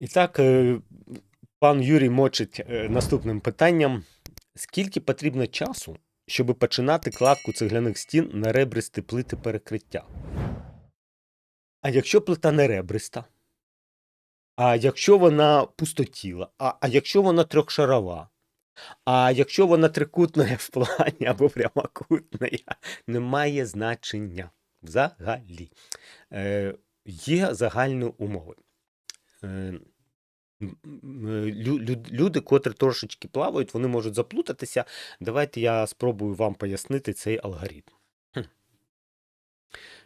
І так, е, пан Юрій мочить е, наступним питанням: скільки потрібно часу, щоб починати кладку цегляних стін на ребристі плити перекриття? А якщо плита не ребриста? А якщо вона пустотіла? А, а якщо вона трьохшарова? А якщо вона трикутна в плані або прямокутна, немає значення взагалі. Е, є загальні умови. Е, е, лю- лю- люди, котрі трошечки плавають, вони можуть заплутатися. Давайте я спробую вам пояснити цей алгоритм.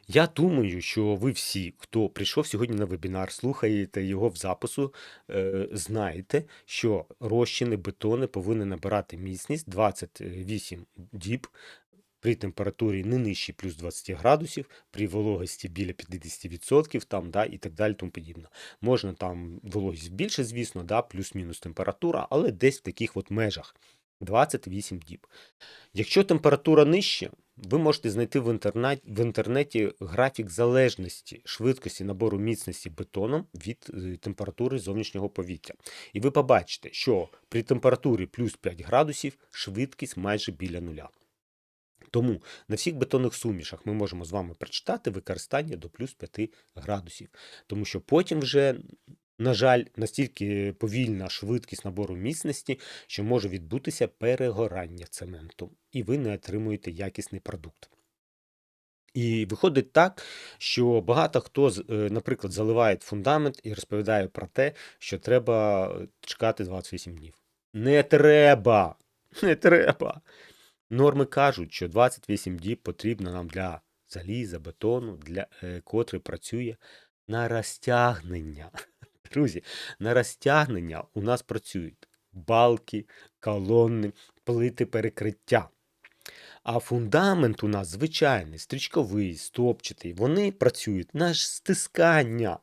Я думаю, що ви всі, хто прийшов сьогодні на вебінар, слухаєте його в запису, е, знаєте, що розчини, бетони повинні набирати міцність 28 діб при температурі не нижчій плюс 20 градусів, при вологості біля 50%, там, да, і так далі, тому подібне. Можна там вологість більше, звісно, да, плюс-мінус температура, але десь в таких от межах 28 діб. Якщо температура нижча, ви можете знайти в інтернеті, в інтернеті графік залежності швидкості набору міцності бетоном від е, температури зовнішнього повітря. І ви побачите, що при температурі плюс 5 градусів швидкість майже біля нуля. Тому на всіх бетонних сумішах ми можемо з вами прочитати використання до плюс 5 градусів. Тому що потім вже, на жаль, настільки повільна швидкість набору міцності, що може відбутися перегорання цементу, і ви не отримуєте якісний продукт. І виходить так, що багато хто, е, наприклад, заливає фундамент і розповідає про те, що треба е, чекати 28 днів. Не треба! Не треба! Норми кажуть, що 28 діб потрібно нам для заліза, бетону, для, е, котрий працює на розтягнення. Друзі, на розтягнення у нас працюють балки, колони, плити перекриття. А фундамент у нас звичайний, стрічковий, стопчатий. Вони працюють на стискання.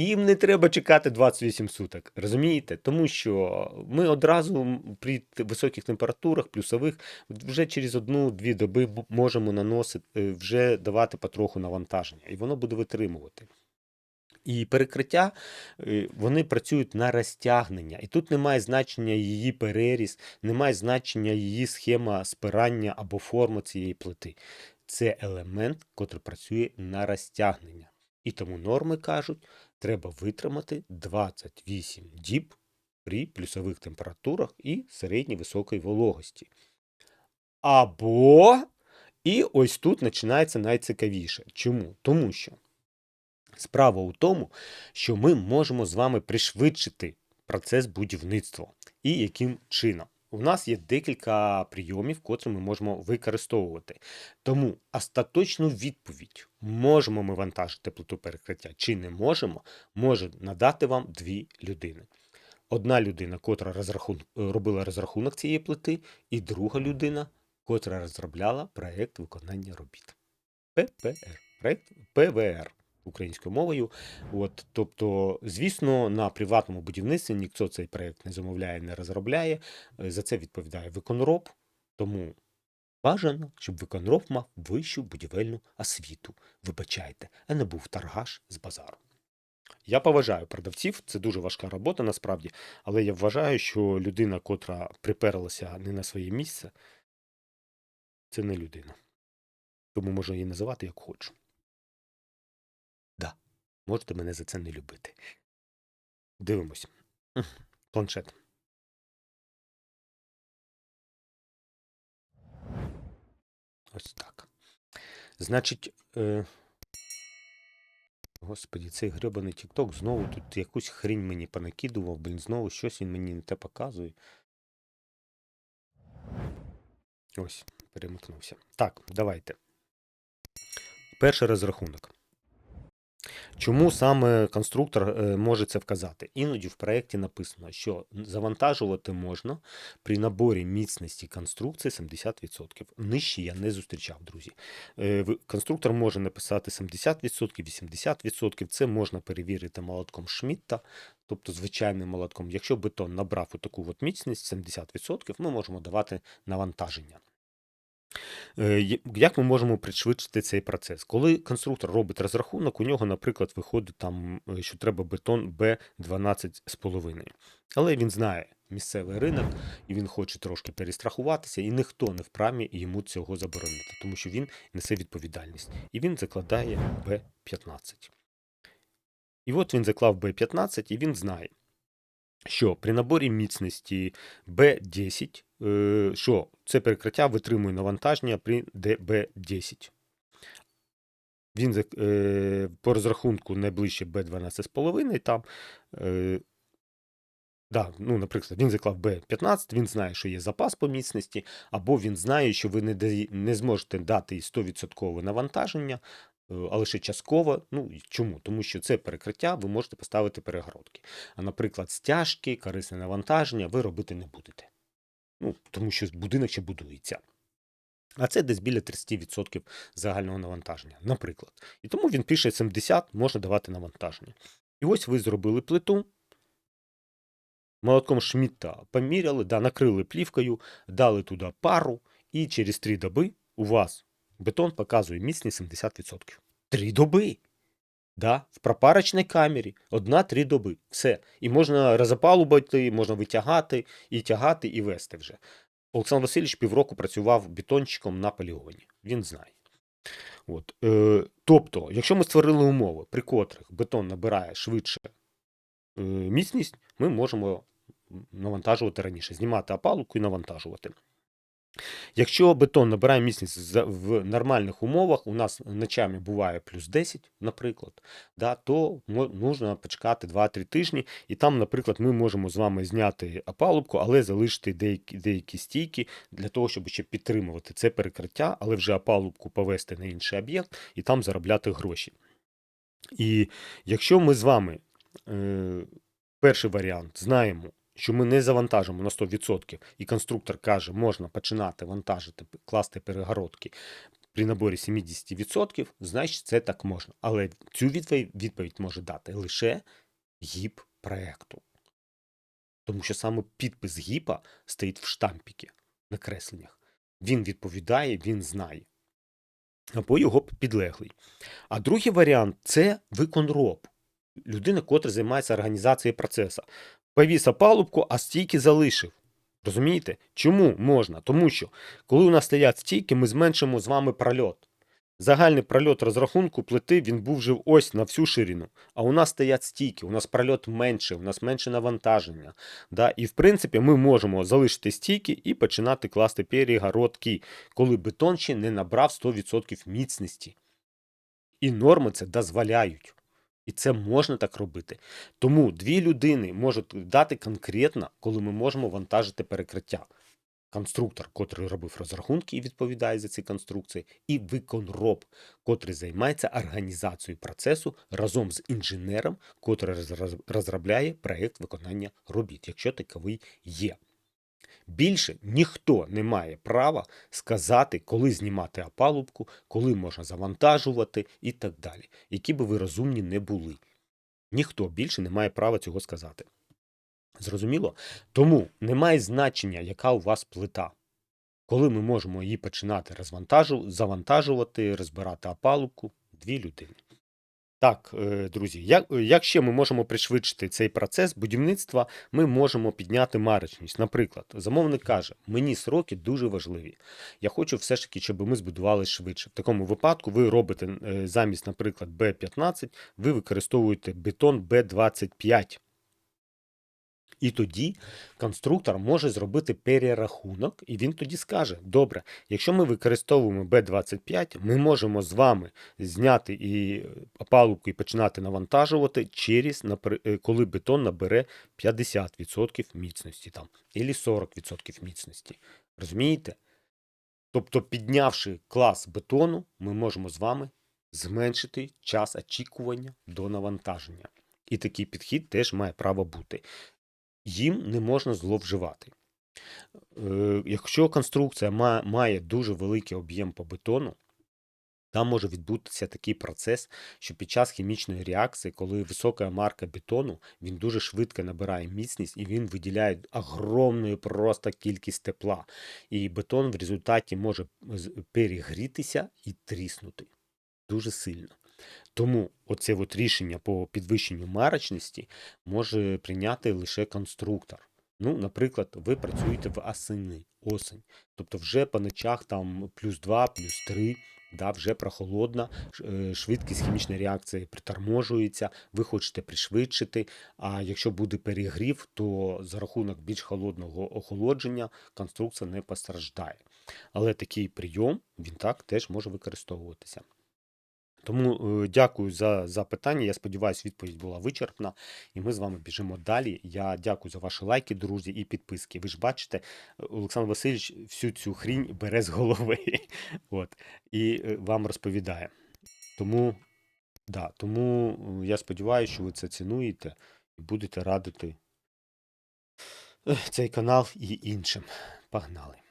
Їм не треба чекати 28 суток, розумієте? Тому що ми одразу при високих температурах, плюсових, вже через одну-дві доби можемо наносити, е, вже давати потроху навантаження, і воно буде витримувати. І перекриття е, вони працюють на розтягнення, і тут немає значення її переріз, немає значення її схема спирання або форма цієї плити. Це елемент, котрий працює на розтягнення. І тому норми кажуть, треба витримати 28 діб при плюсових температурах і середньо високої вологості. Або, і ось тут починається найцікавіше. Чому? Тому що Справа у тому, що ми можемо з вами пришвидшити процес будівництва. І яким чином? У нас є декілька прийомів, котрі ми можемо використовувати. Тому остаточну відповідь, можемо ми вантажити плиту перекриття чи не можемо, може надати вам дві людини. Одна людина, котра розрахун... робила розрахунок цієї плити, і друга людина, котра розробляла проєкт виконання робіт. ППР. Проєкт ПВР українською мовою. От, тобто, звісно, на приватному будівництві ніхто цей проєкт не замовляє, не розробляє. Е, За це відповідає виконроб. Тому бажано, щоб виконроб мав вищу будівельну освіту. Вибачайте, а не був торгаш з базару. Я поважаю продавців, це дуже важка робота насправді, але я вважаю, що людина, котра приперлася не на своє місце, це не людина. Тому можу її називати як хочу. Можете мене за це не любити. Дивимось. Планшет. Ось так. Значить, е... Господі, цей грьобаний TikTok знову тут якусь хрінь мені понакидував, блін, знову щось він мені не те показує. Ось, перемикнувся. Так, давайте. Перший розрахунок. Чому саме конструктор е, може це вказати? Іноді в проєкті написано, що завантажувати можна при наборі міцності конструкції 70%. Нижче я не зустрічав, друзі. Е, Конструктор може написати 70%, 80%. Це можна перевірити молотком Шмітта, тобто звичайним молотком. Якщо бетон набрав таку от міцність 70%, ми можемо давати навантаження. Е, Як ми можемо пришвидшити цей процес? Коли конструктор робить розрахунок, у нього, наприклад, виходить там, е, що треба бетон Б12,5. Але він знає місцевий ринок, і він хоче трошки перестрахуватися, і ніхто не вправі йому цього заборонити, тому що він несе відповідальність. І він закладає Б15. І от він заклав Б15, і він знає, що при наборі міцності Б10, е, що це перекриття витримує навантаження при ДБ10. Він е, по розрахунку найближче Б12,5 там. Е, да, ну, наприклад, він заклав Б15, він знає, що є запас по міцності, або він знає, що ви не, не зможете дати їй 100% навантаження, а лише частково. Ну, чому? Тому що це перекриття, ви можете поставити перегородки. А, наприклад, стяжки, корисне навантаження ви робити не будете. Ну, тому що будинок ще будується. А це десь біля 30% загального навантаження, наприклад. І тому він пише 70, можна давати навантаження. І ось ви зробили плиту, молотком Шмітта поміряли, да, накрили плівкою, дали туди пару, і через 3 доби у вас бетон показує міцність 70%. Три доби! Да, в пропарочній камері одна-три доби. Все. І можна розопалубати, можна витягати, і тягати, і вести вже. Олександр Васильович півроку працював бетончиком на полігоні. Він знає. От, е, тобто, якщо ми створили умови, при котрих бетон набирає швидше е, міцність, ми можемо навантажувати раніше, знімати опалубку і навантажувати. Якщо бетон набирає міцність в нормальних умовах, у нас ночами буває плюс 10, наприклад, да, то можна почекати 2-3 тижні, і там, наприклад, ми можемо з вами зняти опалубку, але залишити деякі, деякі стійки для того, щоб ще підтримувати це перекриття, але вже опалубку повести на інший об'єкт і там заробляти гроші. І якщо ми з вами е, перший варіант знаємо, що ми не завантажимо на 100%, і конструктор каже, можна починати вантажити, класти перегородки при наборі 70%, значить це так можна. Але цю відповідь, може дати лише гіп проекту. Тому що саме підпис гіпа стоїть в штампіки на кресленнях. Він відповідає, він знає. Або його підлеглий. А другий варіант це виконроб. Людина, котра займається організацією процесу. Повіс опалубку, а стійки залишив. Розумієте? Чому можна? Тому що, коли у нас стоять стійки, ми зменшимо з вами прольот. Загальний прольот розрахунку плити він був вже ось на всю ширину. А у нас стоять стійки, у нас прольот менше, у нас менше навантаження. Да? І в принципі ми можемо залишити стійки і починати класти перегородки, коли бетон ще не набрав 100% міцності. І норми це дозволяють. І це можна так робити. Тому дві людини можуть дати конкретно, коли ми можемо вантажити перекриття. Конструктор, котрий робив розрахунки і відповідає за ці конструкції, і виконроб, котрий займається організацією процесу разом з інженером, котрий розробляє проєкт виконання робіт, якщо таковий є. Більше ніхто не має права сказати, коли знімати опалубку, коли можна завантажувати і так далі. Які би ви розумні не були. Ніхто більше не має права цього сказати. Зрозуміло? Тому немає значення, яка у вас плита. Коли ми можемо її починати завантажувати, розбирати опалубку, дві людини. Так, е, друзі, як, як ще ми можемо пришвидшити цей процес будівництва, ми можемо підняти марочність. Наприклад, замовник каже, мені сроки дуже важливі. Я хочу все ж таки, щоб ми збудували швидше. В такому випадку ви робите е, замість, наприклад, Б15, ви використовуєте бетон Б25. І тоді конструктор може зробити перерахунок, і він тоді скаже: добре, якщо ми використовуємо Б25, ми можемо з вами зняти і опалубку і починати навантажувати через е, коли бетон набере 50% міцності там, або 40% міцності. Розумієте? Тобто, піднявши клас бетону, ми можемо з вами зменшити час очікування до навантаження. І такий підхід теж має право бути. Їм не можна зловживати. Е, Якщо конструкція має дуже великий об'єм по бетону, Там може відбутися такий процес, що під час хімічної реакції, коли висока марка бетону, він дуже швидко набирає міцність і він виділяє огромну просто кількість тепла. І бетон в результаті може перегрітися і тріснути дуже сильно. Тому оце от рішення по підвищенню марочності може прийняти лише конструктор. Ну, наприклад, ви працюєте в осени, осень. Тобто вже по ночах там плюс 2, плюс 3, да, вже прохолодна, е, швидкість хімічної реакції приторможується, ви хочете пришвидшити. А якщо буде перегрів, то за рахунок більш холодного охолодження конструкція не постраждає. Але такий прийом він так теж може використовуватися. Тому е, дякую за запитання. Я сподіваюся, відповідь була вичерпна. І ми з вами біжимо далі. Я дякую за ваші лайки, друзі, і підписки. Ви ж бачите, Олександр Васильович всю цю хрінь бере з голови. От, і е, вам розповідає. Тому, да, тому е, я сподіваюся, що ви це цінуєте і будете радити цей канал і іншим. Погнали!